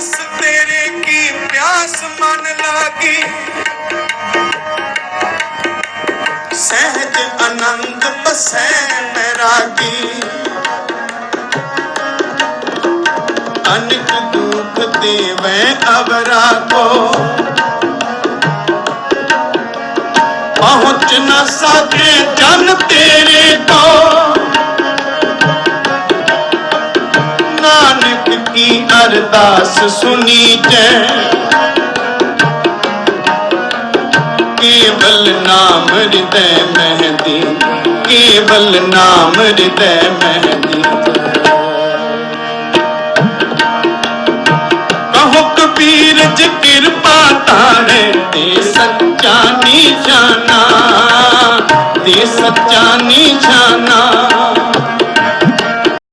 प्यास तेरे की प्यास मन लागी। सहज अनंत पसैन रागी अनक दुख देवे अबरा को। पहुँच न सके जन तेरे ਕੀ ਅਰਦਾਸ ਸੁਣੀ ਜੈ ਕੇਵਲ ਨਾਮ ਹਿਰਦੈ ਮਹਿਦੀ, ਕੇਵਲ ਨਾਮ ਹਿਰਦੈ ਮਹਿਦੀ। ਕਹੋ ਕਬੀਰ ਜੀ, ਕਿਰਪਾ ਤਾਰੇ ਤੇ ਸੱਚਾ ਨਿਸ਼ਾਨਾ, ਤੇ ਸੱਚਾ ਨੀ ਨਿਸ਼ਾਨਾ